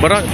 Bora.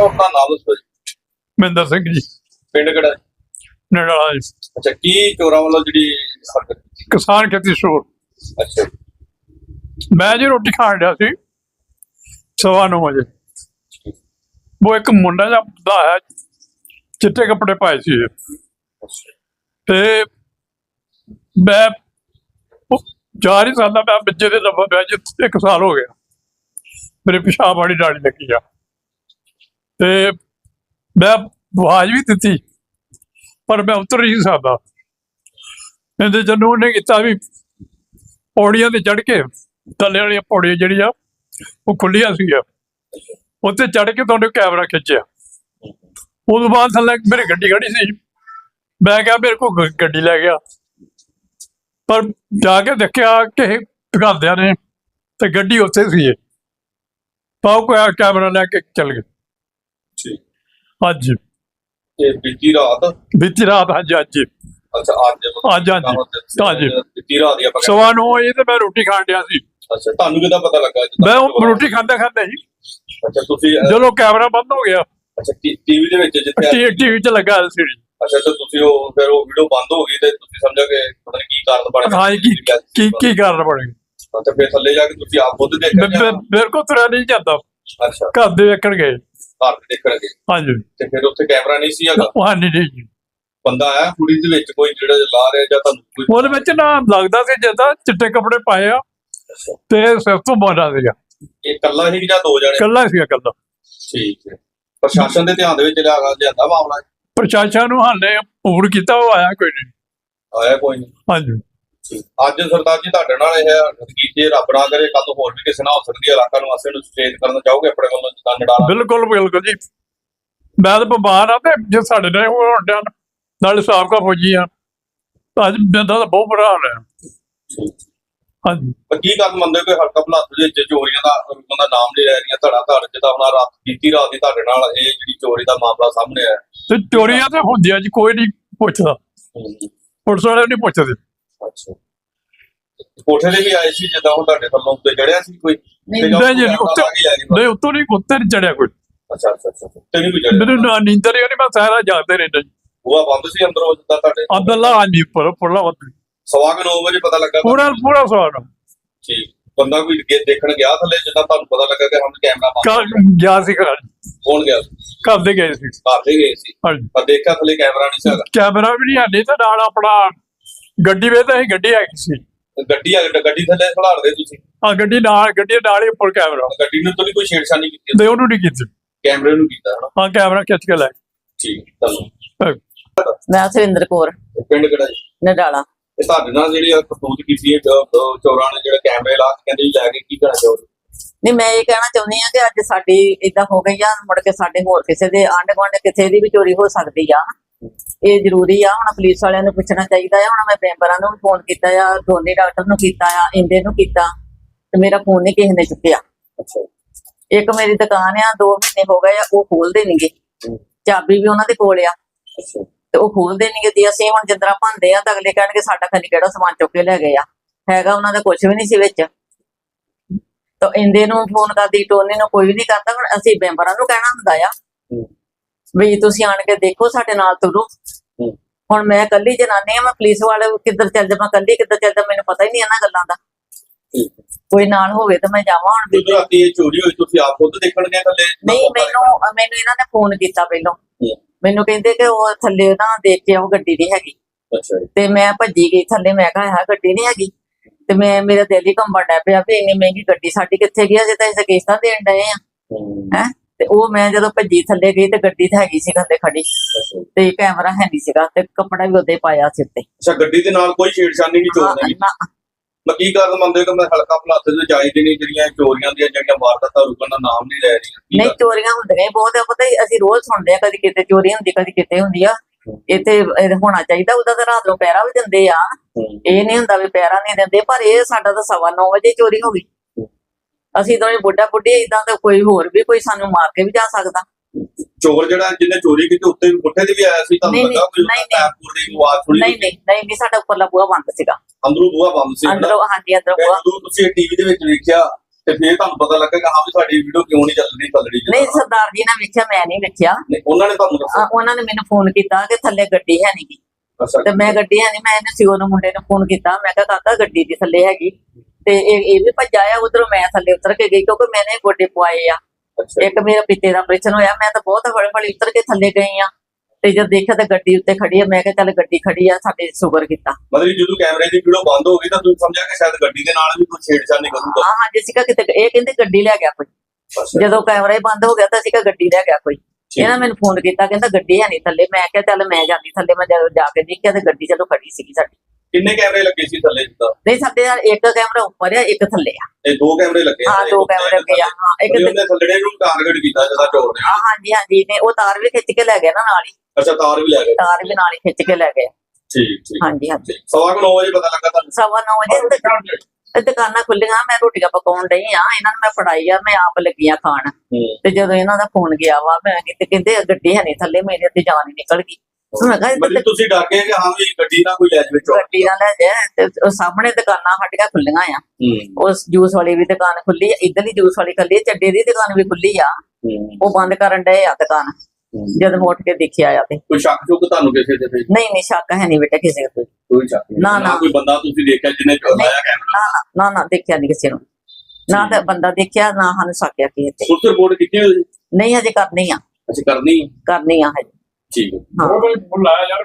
ਆਪਣਾ ਨਾਮ ਦੱਸੋ ਜੀ। ਮਹਿੰਦਰ ਸਿੰਘ ਜੀ। ਪਿੰਡ ਕਿਹੜਾ ਹੈ? ਨੜਾਲਾ ਜੀ। ਅੱਛਾ ਕੀ ਚੋਰਾਂ ਵੱਲੋਂ ਜਿਹੜੀ ਹਰਕਤ ਕੀਤੀ? ਕਿਸਾਨ ਖੇਤੀ ਸਟੋਰ। ਅੱਛਾ ਮੈਂ ਜੀ ਰੋਟੀ ਖਾਣ ਡਿਆ ਸੀ ਸਵਾ ਨੌ ਵਜੇ। ਉਹ ਇੱਕ ਮੁੰਡਾ ਜਿਹਾ ਦਾ ਹੈ ਚਿੱਟੇ ਕੱਪੜੇ ਪਾਏ ਸੀ। ਤੇ ਮੈਂ ਉਹ ਚਾਰ ਹੀ ਸਾਲਾਂ ਮੈਂ ਬੱਚੇ ਦੇ ਲੱਭਾ ਪਿਆ ਜੀ ਇੱਕ ਸਾਲ ਹੋ ਗਿਆ। ਮੇਰੇ ਪਿਸ਼ਾਬ ਵਾਲੀ ਡਾੜੀ ਲੱਗੀ ਆ। ਤੇ ਮੈਂ ਆਵਾਜ਼ ਵੀ ਦਿੱਤੀ, ਪਰ ਮੈਂ ਉਤਰ ਨਹੀਂ ਸਕਦਾ। ਇਹਦੇ ਜਨੂੰ ਉਹਨੇ ਕੀਤਾ ਵੀ ਪੌੜੀਆਂ ਤੇ ਚੜ ਕੇ, ਥੱਲੇ ਵਾਲੀਆਂ ਪੌੜੀਆਂ ਜਿਹੜੀਆਂ, ਉਹ ਖੁੱਲੀਆਂ ਸੀਗੀਆਂ। ਉੱਤੇ ਚੜ ਕੇ ਤੁਹਾਨੂੰ ਕੈਮਰਾ ਖਿੱਚਿਆ। ਉਦੋਂ ਬਾਅਦ ਥੱਲੇ ਮੇਰੇ ਗੱਡੀ ਖੜੀ ਸੀ। ਮੈਂ ਕਿਹਾ ਮੇਰੇ ਕੋਲ ਗੱਡੀ ਲੈ ਗਿਆ। ਪਰ ਜਾ ਕੇ ਦੇਖਿਆ ਕਿ ਘਰਦਿਆਂ ਨੇ ਤੇ ਗੱਡੀ ਉੱਥੇ ਸੀ ਪਾਉ ਕੋ ਕੈਮਰਾ ਲੈ ਕੇ ਚੱਲ ਗਏ। ਠੀਕ ਅੱਜ। ਤੇ ਬੀਤੀ ਰਾਤ? ਬੀਤੀ ਰਾਤ ਅੱਜ ਅੱਜ। ਅੱਛਾ ਅੱਜ। ਅੱਜ ਹਾਂਜੀ। ਹਾਂਜੀ ਬੀਤੀ ਰਾਤ ਦੀ ਆਪਾਂ ਕਹਿੰਦੇ- ਸਵਾ ਨੌ ਵਜੇ ਤੇ ਮੈਂ ਰੋਟੀ ਖਾਣ ਡਿਆ ਸੀ। ਅੱਛਾ ਤੁਹਾਨੂੰ ਕਿਦਾਂ ਪਤਾ ਲੱਗਾ? ਮੈਂ ਰੋਟੀ ਖਾਂਦਾ ਖਾਂਦਾ ਜੀ ਅੱਛਾ ਤੁਸੀਂ ਜਦੋਂ ਕੈਮਰਾ ਬੰਦ ਹੋ ਗਿਆ। ਅੱਛਾ ਟੀਵੀ ਦੇ ਵਿੱਚ ਜਿੱਥੇ ਟੀਵੀ 'ਚ ਲੱਗਾ ਸੀ। ਅੱਛਾ ਤੇ ਤੁਸੀਂ ਉਹ ਫਿਰ ਉਹ ਵੀਡੀਓ ਬੰਦ ਹੋ ਗਈ ਤੇ ਤੁਸੀਂ ਸਮਝੋ ਕਿ ਪਤਾ ਨਹੀਂ ਕੀ ਕਾਰਨ ਬਣ। ਹਾਂ ਜੀ, ਕੀ ਕੀ ਕੀ ਕਾਰਨ ਬਣ। ਗਿਆ ਤੇ ਫਿਰ ਥੱਲੇ ਜਾ ਕੇ ਤੁਸੀਂ ਆਪ ਖੁਦ ਮੈਂ- ਦੇਖਿਆ ਮੈਂ- ਮੇਰੇ ਕੋਲ ਤੁਰਿਆ ਨਹੀਂ ਜਾਂਦਾ। ਅੱਛਾ। ਘਰ ਦੇ ਵੇਖਣ ਗਏ। ਘਰ ਦੇ ਦੇਖਣਗੇ ਹਾਂਜੀ। ਤੇ ਫਿਰ ਉੱਥੇ ਕੈਮਰਾ ਨਹੀਂ ਸੀ ਹੈਗਾ? ਉਹ ਨਹੀਂ ਨਹੀਂ ਜੀ। ਬੰਦਾ ਆਇਆ ਕੁੜੀ ਦੇ ਵਿੱਚ ਕੋਈ ਜਿਹੜਾ ਲਾ ਰਿਹਾ ਜਾਂ ਤੁਹਾਨੂੰ ਕੋਈ ਉਹਦੇ ਵਿੱਚ ਨਾ ਲੱਗਦਾ ਸੀ ਜਿੱਦਾਂ ਚਿੱਟੇ ਕੱਪੜੇ ਪਾਏ ਆ ਤੇ ਸਿਰ ਤੋਂ ਮੋੜਾ ਸੀਗਾ। ਇਹ ਇਕੱਲਾ ਹੀ ਜਾਂ ਦੋ ਜਣੇ? ਕੱਲਾ ਸੀਗਾ ਕੱਲਾ ਠੀਕ ਹੈ। ਪ੍ਰਸ਼ਾਸਨ ਦੇ ਧਿਆਨ ਦੇ ਵਿੱਚ ਲਿਆ ਲਿਆਂਦਾ ਮਾਮਲਾ ਪ੍ਰਸ਼ਾਸਨ ਨੂੰ ਹਾਲੇ ਪੂਰ ਕੀਤਾ ਉਹ ਆਇਆ ਕੋਈ ਨਹੀਂ। ਆਇਆ ਕੋਈ ਨਹੀਂ। ਹਾਂਜੀ। ਅੱਜ ਸਰਦਾਰ ਜੀ ਤੁਹਾਡੇ ਨਾਲ ਇਹ ਹੈ, ਰੱਬ ਨਾ ਕਰੇ ਕੱਲ ਨੂੰ ਹੋਰ ਵੀ ਕਿਸੇ ਨਾਲ ਹੋ ਸਕਦੀ ਹੈ ਇਲਾਕਾ ਨਿਵਾਸੀਆਂ ਨੂੰ ਸੁਚੇਤ ਕਰਨਾ ਚਾਹੋਗੇ ਆਪਣੇ ਵੱਲੋਂ ਜਿੱਦਾਂ ਨਡਾਲਾ ਬਿਲਕੁਲ ਬਿਲਕੁਲ ਜੀ। ਮੈਂ ਤਾਂ ਬਿਮਾਰ ਆ ਤੇ ਜੇ ਸਾਡੇ ਨਾਲ ਉਹ ਹੁੰਦਿਆਂ ਨਾਲ ਸਾਬਕਾ ਫੌਜੀ ਆ ਅੱਜ ਬੰਦਾ ਤਾਂ ਬਹੁਤ ਬੁਰਾ ਹਾਲ ਹੈ। ਹਾਂਜੀ। ਕੀ ਗੱਲ ਮੰਨਦੇ ਹੋ ਕਿ ਹਲਕਾ ਭਲਾਤ ਦੇ ਵਿੱਚ ਚੋਰੀਆਂ ਦਾ ਬੰਦਾ ਨਾਮ ਲੈ ਰਹੀਆਂ ਧੜਾ ਧੜ ਜਿੱਦਾਂ ਹੁਣ ਰਾਤ ਬੀਤੀ ਰਾਤ ਦੀ ਤੁਹਾਡੇ ਨਾਲ ਇਹ ਜਿਹੜੀ ਚੋਰੀ ਦਾ ਮਾਮਲਾ ਸਾਹਮਣੇ ਆਇਆ। ਤੇ ਚੋਰੀਆਂ ਤੇ ਹੁੰਦੀਆਂ ਜੀ ਕੋਈ ਨਹੀਂ ਪੁੱਛਦਾ। ਪੁਲਿਸ ਵਾਲੇ ਨਹੀਂ ਪੁੱਛਦੇ। ਕੋਠੇ ਦੇ ਵੀ ਆਏ ਸੀ ਜਿੱਦਾਂ ਹੁਣ ਤੁਹਾਡੇ ਵੱਲੋਂ ਉੱਤੇ ਚੜਿਆ ਸੀ ਕੋਈ? ਨਹੀਂ ਜੀ, ਉੱਤੇ- ਨਹੀਂ ਉੱਤੋਂ ਨਹੀਂ ਉੱਤੇ ਨਹੀਂ ਚੜਿਆ ਕੋਈ। ਅੱਛਾ ਅੱਛਾ ਅੱਛਾ ਤੇ ਨਹੀਂ ਕੋਈ ਚੜਿਆ? ਮੈਨੂੰ ਨਾ ਨੀਂਦਰ ਹੀ ਨਹੀਂ ਮੈਂ ਸਾਰਾ ਜਾਗਦੇ ਰਹਿੰਦਾ ਜੀ। ਬੂਆ ਬੰਦ ਸੀ ਅੰਦਰੋਂ ਜਿੱਦਾਂ ਤੁਹਾਡੇ? ਅਬਦੁੱਲਾ ਹਾਂਜੀ ਪਰ ਪੁੱਲਾ ਵੱਧ ਸਵਾ ਕੁ ਨੌ ਵਜੇ ਪਤਾ ਲੱਗਾ ਪੂਰਾ ਪੂਰਾ ਸਵਾਰ ਠੀਕ। ਬੰਦਾ ਕੋਈ ਅੱਗੇ ਦੇਖਣ ਗਿਆ ਥੱਲੇ ਜਿੱਦਾਂ ਤੁਹਾਨੂੰ ਪਤਾ ਲੱਗਾ ਕਿ ਹਮ ਕੈਮਰਾ ਬੰਦ ਘਰ ਗਿਆ। ਸੀ ਘਰ। ਕੌਣ ਗਿਆ ਘਰ ਦੇ ਗਏ ਸੀ। ਘਰ ਦੇ ਗਏ ਸੀ। ਹਾਂਜੀ। ਪਰ ਦੇਖਿਆ ਥੱਲੇ ਕੈਮਰਾ ਨਹੀਂ ਸੀ ਹੈਗਾ। ਕੈਮਰਾ ਵੀ ਨਹੀਂ ਤੇ ਨਾਲ ਆਪਣਾ ਗੱਡੀ ਵੇ ਤਾਂ ਹੀ ਗੱਡੀ ਹੈਗੀ ਸੀ। ਗੱਡੀ ਆ ਗੱਡੀ ਥੱਲੇ ਖੜਾੜਦੇ ਤੁਸੀਂ? ਆ ਗੱਡੀ ਨਾਲ ਗੱਡੀ ਨਾਲ ਹੀ ਉੱਪਰ ਕੈਮਰਾ ਗੱਡੀ ਨੂੰ ਤਾਂ ਨਹੀਂ ਕੋਈ ਛੇੜਛਾਣੀ ਕੀਤੀ? ਤੇ ਉਹਨੂੰ ਨਹੀਂ ਕੀਤੀ। ਕੈਮਰੇ ਨੂੰ ਕੀਤਾ ਹਨਾ? ਹਾਂ ਕੈਮਰਾ ਖਿੱਚ ਕੇ ਲੈ ਠੀਕ ਤੁਹਾਨੂੰ ਮੈਂ ਸੁਰਿੰਦਰ ਕੌਰ। ਇਹ ਪਿੰਡ ਕਿਹੜਾ ਜੀ? ਨਡਾਲਾ। ਇਹ ਤੁਹਾਡੇ ਨਾਲ ਜਿਹੜੀ ਕਰਤੂਤ ਕੀਤੀ ਹੈ ਚੋਰਾਂ ਨੇ ਜਿਹੜਾ ਕੈਮਰੇ ਲਾ ਕੇ ਕਹਿੰਦੇ ਲੈ ਕੇ ਕੀ ਕਰਨਾ ਚਾਹੋਗੇ? ਨਹੀਂ ਮੈਂ ਇਹ ਕਹਿਣਾ ਚਾਹੁੰਦੀ ਆ ਕਿ ਅੱਜ ਸਾਡੀ ਇਦਾਂ ਹੋ ਗਈ ਆ ਮੁੜ ਕੇ ਸਾਡੇ ਹੋਰ ਕਿਸੇ ਦੇ ਆਂਢ ਗੁਆਂਢ ਕਿਸੇ ਦੀ ਵੀ ਚੋਰੀ ਹੋ ਸਕਦੀ ਆ। ਇਹ ਜ਼ਰੂਰੀ ਆ ਹੁਣ ਪੁਲਿਸ ਵਾਲਿਆਂ ਨੂੰ ਪੁੱਛਣਾ ਚਾਹੀਦਾ ਆ ਹੁਣ ਮੈਂ ਮੈਂਬਰਾਂ ਨੂੰ ਫੋਨ ਕੀਤਾ ਆ ਦੋਨੇ ਡਾਕਟਰ ਨੂੰ ਕੀਤਾ ਆ ਇੰਦੇ ਨੂੰ ਕੀਤਾ ਤੇ ਮੇਰਾ ਫੋਨ ਨਹੀਂ ਕਿਸੇ ਨੇ ਚੁੱਕਿਆ। ਇੱਕ ਮੇਰੀ ਦੁਕਾਨ ਆ 2 ਮਹੀਨੇ ਹੋ ਗਏ ਆ ਉਹ ਖੋਲਦੇ ਨਹੀਂਗੇ ਚਾਬੀ ਵੀ ਉਹਨਾਂ ਦੇ ਕੋਲ ਆ। ਤੇ ਉਹ ਖੋਲਦੇ ਨਹੀਂਗੇ ਤੇ ਅਸੀਂ ਹੁਣ ਜਿੰਦਰਾ ਭੰਦੇ ਆ ਤਾਂ ਅਗਲੇ ਕਹਿਣਗੇ ਸਾਡਾ ਖਨੀ ਕਿਹੜਾ ਸਮਾਨ ਚੁੱਕ ਕੇ ਲੈ ਗਏ ਆ। ਹੈਗਾ ਉਹਨਾਂ ਦਾ ਕੁਝ ਵੀ ਨਹੀਂ ਸੀ ਵਿੱਚ। ਤਾਂ ਇੰਦੇ ਨੂੰ ਫੋਨ ਕਰਦੀ ਟੋਨੀ ਨੂੰ ਕੋਈ ਵੀ ਨਹੀਂ ਕਰਦਾ ਹੁਣ ਅਸੀਂ ਮੈਂਬਰਾਂ ਨੂੰ ਕਹਿਣਾ ਹੁੰਦਾ ਆ। ਵੀ ਤੁਸੀਂ ਆਣ ਕੇ ਦੇਖੋ ਸਾਡੇ ਨਾਲ ਤੁਰੋ। ਹੁਣ ਮੈਂ ਕੱਲੀ ਜਨਾਨੀ ਆ ਮੈਂ ਪੁਲਿਸ ਵਾਲੇ ਕਿੱਧਰ ਚੱਲ ਜਾਵਾਂ ਕੱਲੀ ਕਿੱਧਰ ਚੱਲ ਜਾਵਾਂ ਮੈਨੂੰ ਪਤਾ ਹੀ ਨਹੀਂ ਇਹਨਾਂ ਗੱਲਾਂ ਦਾ। ਕੋਈ ਨਾਲ ਹੋਵੇ ਤਾਂ ਮੈਂ ਜਾਵਾਂ ਹੁਣ ਵੀ। ਰਾਤੀ ਇਹ ਚੋਰੀ ਹੋਈ ਤੁਸੀਂ ਆਪ ਖੁਦ ਦੇਖਣ ਗਏ ਥੱਲੇ? ਨਹੀਂ ਮੈਨੂੰ ਮੈਨੂੰ ਇਹਨਾਂ ਨੇ ਫੋਨ ਕੀਤਾ ਪਹਿਲਾਂ। ਮੈਨੂੰ ਕਹਿੰਦੇ ਕਿ ਉਹ ਥੱਲੇ ਨਾ ਦੇਖ ਕੇ ਉਹ ਗੱਡੀ ਨਹੀਂ ਹੈਗੀ। ਅੱਛਾ ਜੀ। ਤੇ ਮੈਂ ਭੱਜੀ ਗਈ ਥੱਲੇ ਮੈਂ ਕਿਹਾ ਹਾਂ ਗੱਡੀ ਨਹੀਂ ਹੈਗੀ। ਤੇ ਮੈਂ ਮੇਰਾ ਦਿਲ ਹੀ ਕੰਬਣ ਡਿਆ ਪਿਆ ਵੀ ਇੰਨੀ ਮਹਿੰਗੀ ਗੱਡੀ ਸਾਡੀ ਕਿੱਥੇ ਗਈ ਜੇ ਤਾਂ ਅਸੀਂ ਕਿਸ਼ਤਾਂ ਦੇਣ ਡਏ ਆ। ਹੂੰ। ਤੇ ਉਹ ਮੈਂ ਜਦੋਂ ਭੱਜੀ ਥੱਲੇ ਗਈ ਤੇ ਗੱਡੀ ਤੇ ਹੈਗੀ ਸੀ ਖੰਦੇ ਖੜੀ ਤੇ ਕੈਮਰਾ ਹੈ ਨਹੀਂ ਸੀਗਾ ਤੇ ਕੱਪੜਾ ਵੀ ਉਹਦੇ ਪਾਇਆ ਸਿਰ ਤੇ ਅੱਛਾ ਗੱਡੀ ਦੇ ਨਾਲ ਕੋਈ ਛੇੜਛਾੜ ਨਹੀਂ ਚੋਰ ਨੇ ਨਾ, ਮੈਂ ਕੀ ਕਾਰਨ ਮੰਨਦੇ ਕਿ ਮੈਂ ਹਲਕਾ ਭਲਾਤ ਦੇ ਚਾਹੀਦੇ ਨਹੀਂ ਜਿਹੜੀਆਂ ਚੋਰੀਆਂ ਦੀਆਂ ਜਿਹੜੀਆਂ ਵਾਰਦਾਤਾਂ ਰੁਕਣ ਦਾ ਨਾਮ ਨਹੀਂ ਲੈ ਰਹੀਆਂ? ਨਹੀਂ ਚੋਰੀਆਂ ਹੁੰਦੀਆਂ ਬਹੁਤ ਆ ਪਤਾ ਹੀ ਅਸੀਂ ਰੋਜ਼ ਸੁਣਦੇ ਆ ਕਦੀ ਕਿਤੇ ਚੋਰੀ ਹੁੰਦੀ ਕਦੀ ਕਿਤੇ ਹੁੰਦੀ ਆ। ਇੱਥੇ ਇਹ ਹੋਣਾ ਚਾਹੀਦਾ ਉਹਦਾ ਤਾਂ ਰਾਤ ਨੂੰ ਪਹਿਰਾ ਵੀ ਦਿੰਦੇ ਆ। ਇਹ ਨਹੀਂ ਹੁੰਦਾ ਵੀ ਪਹਿਰਾ ਨਹੀਂ ਦਿੰਦੇ ਪਰ ਇਹ ਸਾਡਾ ਤਾਂ ਸਵਾ ਨੌ ਵਜੇ ਚੋਰੀ ਹੋ ਗਈ। ਅਸੀਂ ਤਾਂ ਬੁੱਢਾ ਬੁੱਢੀ ਇਦਾਂ ਤਾਂ ਕੋਈ ਹੋਰ ਵੀ ਕੋਈ ਸਾਨੂੰ ਮਾਰ ਕੇ ਵੀ ਜਾ ਸਕਦਾ। ਚੋਰ ਜਿਹੜਾ ਜਿਹਨੇ ਚੋਰੀ ਕੀਤੀ ਉੱਤੇ ਕੋਠੇ ਤੇ ਵੀ ਆਇਆ ਸੀ ਤੁਹਾਨੂੰ ਲੱਗਾ ਕੋਈ ਨਹੀਂ, ਉਹਦਾ ਪੈਰ ਦੀ ਆਵਾਜ਼ ਸੁਣੀ ਨਹੀਂ ਨਹੀਂ ਨਹੀਂ ਨਹੀਂ ਸਾਡਾ ਉੱਪਰਲਾ ਬੂਹਾ ਬੰਦ ਸੀਗਾ। ਅੰਦਰੋਂ ਬੂਹਾ ਬੰਦ ਸੀ ਅੰਦਰੋਂ ਹਾਂਜੀ ਅੰਦਰੋਂ ਬੂਹਾ। ਜਦੋਂ ਤੁਸੀਂ ਟੀਵੀ ਦੇ ਵਿੱਚ ਵੇਖਿਆ ਤੇ ਫਿਰ ਤੁਹਾਨੂੰ ਪਤਾ ਲੱਗਾ ਕਿ ਹਾਂ ਵੀ ਸਾਡੀ ਵੀਡੀਓ ਕਿਉਂ ਨਹੀਂ ਚੱਲ ਰਹੀ ਨਹੀਂ ਸਰਦਾਰ ਜੀ ਨੇ ਵੇਖਿਆ ਮੈਂ ਨਹੀਂ ਵੇਖਿਆ। ਉਹਨਾਂ ਨੇ ਤੁਹਾਨੂੰ ਦੱਸਿਆ? ਉਹਨਾਂ ਨੇ ਮੈਨੂੰ ਫੋਨ ਕੀਤਾ ਕਿ ਥੱਲੇ ਗੱਡੀ ਹੈ ਨਹੀਂ ਗੀ ਅੱਛਾ। ਤੇ ਮੈਂ ਗੱਡੀ ਹੈ ਨਹੀਂ ਮੈਂ ਇਹਨੇ ਸਿਓ ਨੂੰ ਮੁੰਡੇ ਨੂੰ ਫੋਨ ਕੀਤਾ ਮੈਂ ਕਿਹਾ ਕਾਕਾ ਗੱਡੀ ਦੀ ਥੱਲੇ ਹੈਗੀ। ਤੇ ਇਹ ਇਹ ਵੀ ਭੱਜਾ ਆ ਉਧਰੋਂ ਮੈਂ ਥੱਲੇ ਉਤਰ ਕੇ ਗਈ ਕਿਉਂਕਿ ਮੈਨੇ ਗੋਡੇ ਪਵਾਏ ਆ। ਇੱਕ ਮੇਰਾ ਪਿੱਤੇ ਦਾ ਆਪਰੇਸ਼ਨ ਹੋਇਆ ਮੈਂ ਤਾਂ ਬਹੁਤ ਹੌਲੀ ਹੌਲੀ ਉਤਰ ਕੇ ਥੱਲੇ ਗਈ ਆ। ਤੇ ਜਦ ਦੇਖਿਆ ਤਾਂ ਗੱਡੀ ਉੱਤੇ ਖੜੀ ਆ ਮੈਂ ਕਿਹਾ ਚੱਲ ਗੱਡੀ ਖੜੀ ਆ ਸਾਡੇ ਸ਼ੁਕਰ ਕੀਤਾ। ਮਤਲਬ ਜਦੋਂ ਕੈਮਰੇ ਦੀ ਵੀਡੀਓ ਬੰਦ ਹੋ ਗਈ ਤਾਂ ਤੁਸੀਂ ਸਮਝਿਆ ਕਿ ਸ਼ਾਇਦ ਗੱਡੀ ਦੇ ਨਾਲ ਵੀ ਕੋਈ ਛੇੜਛਾੜ ਨਹੀਂ ਕਰੂਗਾ? ਹਾਂ ਹਾਂ ਜਿਸਿਕਾ ਕਿਤੇ ਇਹ ਕਹਿੰਦੇ ਗੱਡੀ ਲੈ ਗਿਆ ਕੋਈ। ਜਦੋਂ ਕੈਮਰਾ ਹੀ ਬੰਦ ਹੋ ਗਿਆ ਤਾਂ ਕਿਹਾ ਗੱਡੀ ਲੈ ਗਿਆ ਕੋਈ। ਇਹਨਾਂ ਮੈਨੂੰ ਫੋਨ ਕੀਤਾ ਕਹਿੰਦਾ ਗੱਡੀ ਹੈ ਨਹੀਂ ਥੱਲੇ। ਮੈਂ ਕਿਹਾ ਚੱਲ ਮੈਂ ਜਾਂਦੀ ਥੱਲੇ ਮੈਂ ਜਦੋਂ ਜਾ ਕੇ ਦੇਖਿਆ ਤੇ ਗੱਡੀ ਚਲੋ ਖੜੀ ਸੀਗੀ ਸਾਡੀ। ਕਿੰਨੇ ਕੈਮਰੇ ਲੱਗੇ ਸੀ ਥੱਲੇ ਜਿੱਦਾਂ? ਨਹੀਂ ਸਾਡੇ ਨਾਲ ਇੱਕ ਕੈਮਰਾ ਉੱਪਰ ਆ ਇੱਕ ਥੱਲੇ ਆ। ਇਹ ਦੋ ਕੈਮਰੇ ਲੱਗੇ ਹਾਂ ਦੋ ਕੈਮਰੇ ਲੱਗੇ ਆ ਹਾਂ ਇੱਕ ਉਹਨੇ ਥੱਲੜੇ ਨੂੰ ਟਾਰਗੇਟ ਕੀਤਾ ਜਿਹਦਾ ਚੋਰ ਨੇ। ਹਾਂ ਹਾਂਜੀ ਹਾਂਜੀ ਨੇ ਉਹ ਤਾਰ ਵੀ ਖਿੱਚ ਕੇ ਲੈ ਗਿਆ ਨਾ ਨਾਲ ਹੀ। ਅੱਛਾ ਤਾਰ ਵੀ ਲੈ ਗਏ। ਤਾਰ ਵੀ ਨਾਲ ਹੀ ਖਿੱਚ ਕੇ ਲੈ ਗਏ। ਠੀਕ ਠੀਕ। ਹਾਂਜੀ ਹਾਂਜੀ। ਸਵਾ ਕੁ 9 ਵਜੇ ਪਤਾ ਲੱਗਾ ਤੁਹਾਨੂੰ? ਸਵਾ ਨੌ ਵਜੇ ਦੁਕ- ਇਹ ਦੁਕਾਨਾਂ ਖੁੱਲੀਆਂ ਮੈਂ ਰੋਟੀਆਂ ਪਕਾਉਣ ਡਈ ਆ ਇਹਨਾਂ ਨੂੰ ਮੈਂ ਫੜਾਈ ਆ ਮੈਂ ਆਪ ਲੱਗੀ ਆ ਖਾਣ। ਤੇ ਜਦੋਂ ਇਹਨਾਂ ਦਾ ਫੋਨ ਗਿਆ ਵਾ ਮੈਂ ਕਿਤੇ ਕਹਿੰਦੇ ਗੱਡੀ ਹੈ ਨਹੀਂ ਥੱਲੇ ਮੇਰੇ ਤੇ ਜਾਨ ਹੀ ਨਿਕਲ ਗਈ। ਤਾਂ ਮਤਲਬ ਤੁਸੀਂ ਗਏ ਕਿ ਹਾਂ ਵੀ ਗੱਡੀ ਨਾ ਕੋਈ ਲੈ ਜਾਵੇ ਚੋਰ ਗੱਡੀ ਨਾਲ ਲੈ ਜਾ ਤੇ ਉਹ ਸਾਹਮਣੇ ਦੁਕਾਨਾਂ ਸਾਡੀਆਂ ਖੁੱਲੀਆਂ ਆ। ਉਸ ਜੂਸ ਵਾਲੀ ਵੀ ਦੁਕਾਨ ਖੁੱਲੀ ਆ ਇਧਰਲੀ ਜੂਸ ਵਾਲੀ ਖੁੱਲੀ ਆ ਚੱਡੇ ਦੀ ਦੁਕਾਨ ਵੀ ਖੁੱਲੀ ਆ। ਉਹ ਬੰਦ ਕਰਨ ਡਏ ਆ ਦੁਕਾਨ। ਜਦ ਮੈਂ ਉੱਠ ਕੇ ਦੇਖਿਆ ਆ ਤੇ। ਕੋਈ ਸ਼ੱਕ ਸ਼ੁਕ ਤੁਹਾਨੂੰ ਕਿਸੇ ਤੇ? ਨਹੀਂ ਨਹੀਂ ਸ਼ੱਕ ਹੈ ਨਹੀਂ ਬੇਟਾ ਕਿਸੇ ਤੇ। ਕੋਈ ਸ਼ੱਕ ਨਹੀਂ। ਨਾ, ਨਾ। ਕੋਈ ਬੰਦਾ ਤੁਸੀਂ ਦੇਖਿਆ ਜਿਹਨੇ ਲਾਇਆ ਕੈਮਰਾ? ਨਾ ਨਾ ਦੇਖਿਆ ਨਹੀਂ ਕਿਸੇ ਨੂੰ। ਨਾ ਤਾਂ ਬੰਦਾ ਦੇਖਿਆ ਨਾ ਸਾਨੂੰ ਸਾਕਿਆ ਕਿਸੇ ਤੇ। ਉਸ ਰਿਪੋਰਟ ਕੀਤੀ ਹੋਈ? ਨਹੀਂ ਹਜੇ ਕਰਨੀ ਆ। ਅੱਛਾ ਕਰਨੀ? ਕਰਨੀ ਆ ਹਜੇ। ਠੀਕ ਹੈ। ਕੋਈ ਬੁਲਾਇਆ ਯਾਰ